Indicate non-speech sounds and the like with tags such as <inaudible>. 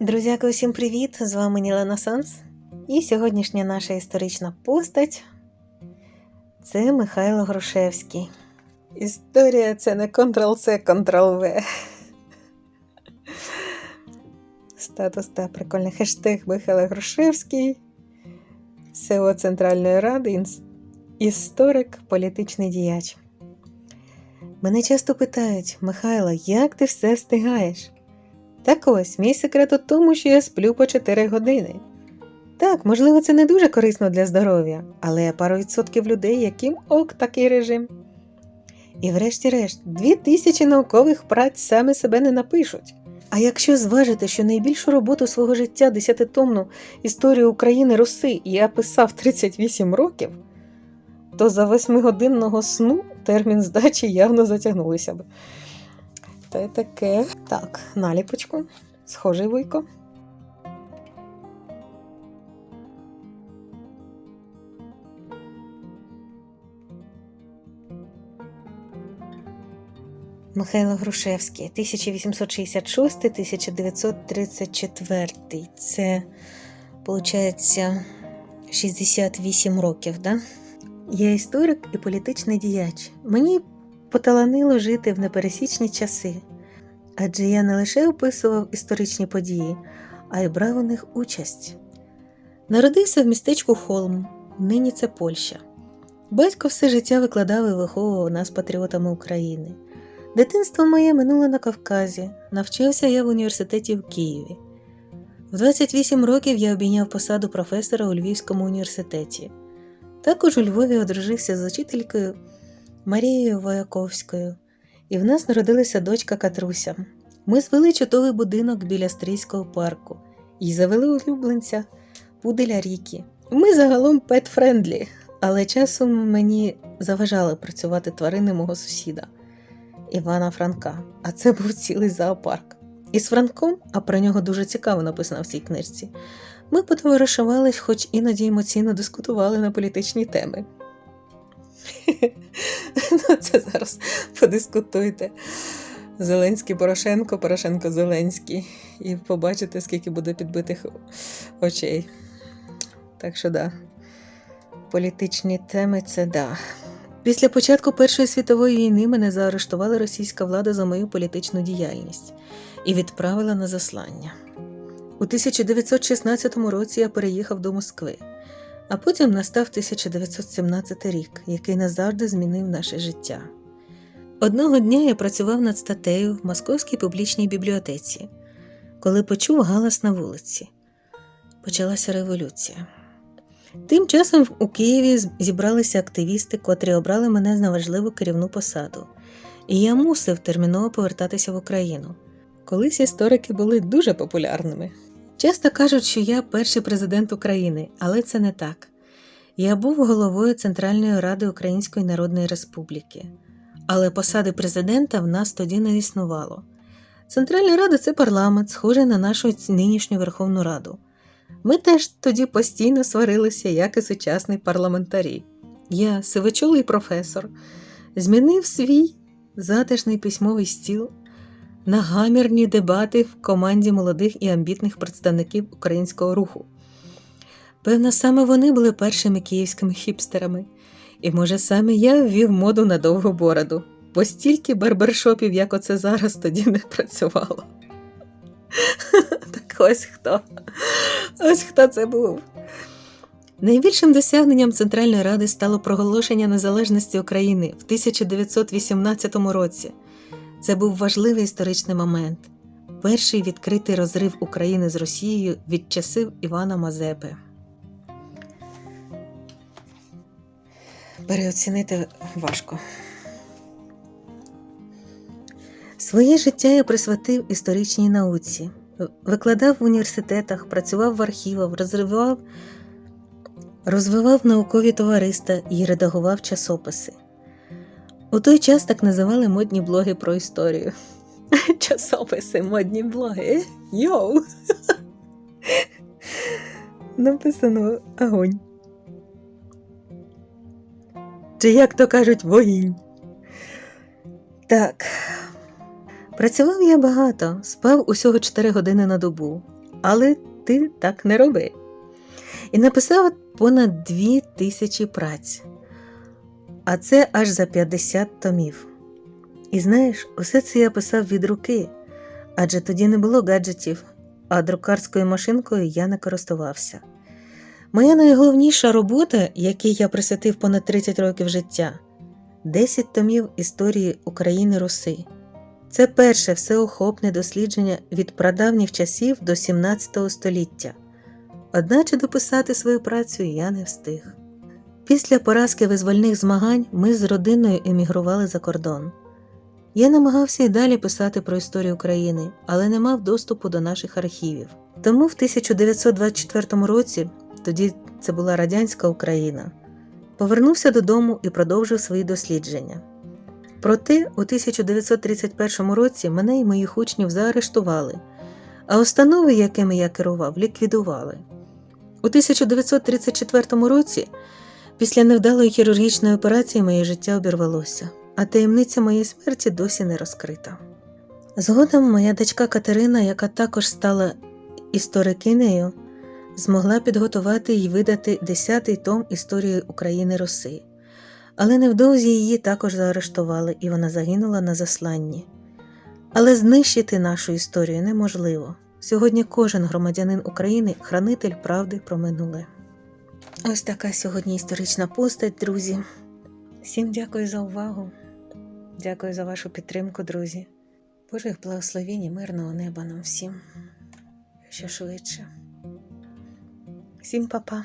Друзяки, усім привіт! З вами Нілена Санс. І сьогоднішня наша історична постать це Михайло Грушевський. Історія це не Ctrl-C, Ctrl-V. Статус та прикольний хештег Михайло Грушевський, СЕО Центральної Ради, історик, політичний діяч. Мене часто питають, Михайло, як ти все встигаєш? Так ось, мій секрет у тому, що я сплю по 4 години. Так, можливо, це не дуже корисно для здоров'я, але пару відсотків людей, яким ок такий режим. І врешті-решт, дві тисячі наукових праць саме себе не напишуть. А якщо зважити, що найбільшу роботу свого життя десятитомну історію України Руси я писав 38 років, то за восьмигодинного сну термін здачі явно затягнулися б. Та й таке. Так, наліпочку. Схожий вуйко. Михайло Грушевський, 1866-1934. Це, виходить, 68 років, да? Я історик і політичний діяч. Мені поталанило жити в непересічні часи, адже я не лише описував історичні події, а й брав у них участь. Народився в містечку Холм, нині це Польща. Батько все життя викладав і виховував нас патріотами України. Дитинство моє минуло на Кавказі, навчався я в університеті в Києві. В 28 років я обійняв посаду професора у Львівському університеті. Також у Львові одружився з учителькою Марією Вояковською, і в нас народилася дочка Катруся. Ми звели чудовий будинок біля Стрийського парку і завели улюбленця пуделя Рікі. Ми загалом пет-френдлі, але часом мені заважали працювати тварини мого сусіда Івана Франка, а це був цілий зоопарк. І з Франком, а про нього дуже цікаво написано в цій книжці, ми потоваришували, хоч іноді емоційно дискутували на політичні теми. <laughs> Ну, це зараз подискутуйте. Зеленський Порошенко, Порошенко Зеленський. І побачите, скільки буде підбитих очей. Так що да. Політичні теми це да. Після початку Першої світової війни мене заарештувала російська влада за мою політичну діяльність і відправила на заслання. У 1916 році я переїхав до Москви, а потім настав 1917 рік, який назавжди змінив наше життя. Одного дня я працював над статтею в Московській публічній бібліотеці, коли почув галас на вулиці. Почалася революція. Тим часом у Києві зібралися активісти, котрі обрали мене на важливу керівну посаду, і я мусив терміново повертатися в Україну. Колись історики були дуже популярними. Часто кажуть, що я перший президент України, але це не так. Я був головою Центральної ради Української Народної Республіки, але посади президента в нас тоді не існувало. Центральна рада це парламент, схожий на нашу нинішню Верховну Раду. Ми теж тоді постійно сварилися, як і сучасні парламентарі. Я, сивочолий професор, змінив свій затишний письмовий стіл на гамірні дебати в команді молодих і амбітних представників українського руху. Певно, саме вони були першими київськими хіпстерами, і, може, саме я ввів моду на довгу бороду, бо стільки барбершопів, як оце зараз, тоді не працювало. <laughs> Так ось хто. Ось хто це був. Найбільшим досягненням Центральної Ради стало проголошення незалежності України в 1918 році. Це був важливий історичний момент. Перший відкритий розрив України з Росією від часів Івана Мазепи. Переоцінити важко. Своє життя я присвятив історичній науці, викладав в університетах, працював в архівах, розривав, розвивав наукові товариства і редагував часописи. У той час так називали модні блоги про історію. <laughs> Часописи, модні блоги. Йоу! <laughs> Написано огонь. Чи як то кажуть, вогінь. Так. Працював я багато, спав усього 4 години на добу, але ти так не роби. І написав понад 2 тисячі праць, а це аж за 50 томів. І знаєш, усе це я писав від руки, адже тоді не було гаджетів, а друкарською машинкою я не користувався. Моя найголовніша робота, якій я присвятив понад 30 років життя 10 томів історії України Руси. Це перше всеохопне дослідження від прадавніх часів до 17 століття. Одначе дописати свою працю я не встиг. Після поразки визвольних змагань ми з родиною емігрували за кордон. Я намагався й далі писати про історію України, але не мав доступу до наших архівів. Тому в 1924 році, тоді це була радянська Україна, повернувся додому і продовжив свої дослідження. Проте у 1931 році мене і моїх учнів заарештували, а установи, якими я керував, ліквідували. У 1934 році, після невдалої хірургічної операції, моє життя обірвалося, а таємниця моєї смерті досі не розкрита. Згодом моя дочка Катерина, яка також стала історикинею, змогла підготувати і видати 10-й том історії України Руси. Але невдовзі її також заарештували, і вона загинула на засланні. Але знищити нашу історію неможливо. Сьогодні кожен громадянин України хранитель правди про минуле. Ось така сьогодні історична постать, друзі. Всім дякую за увагу. Дякую за вашу підтримку, друзі. Божих благословінь і мирного неба нам всім. Що швидше. Всім па-па.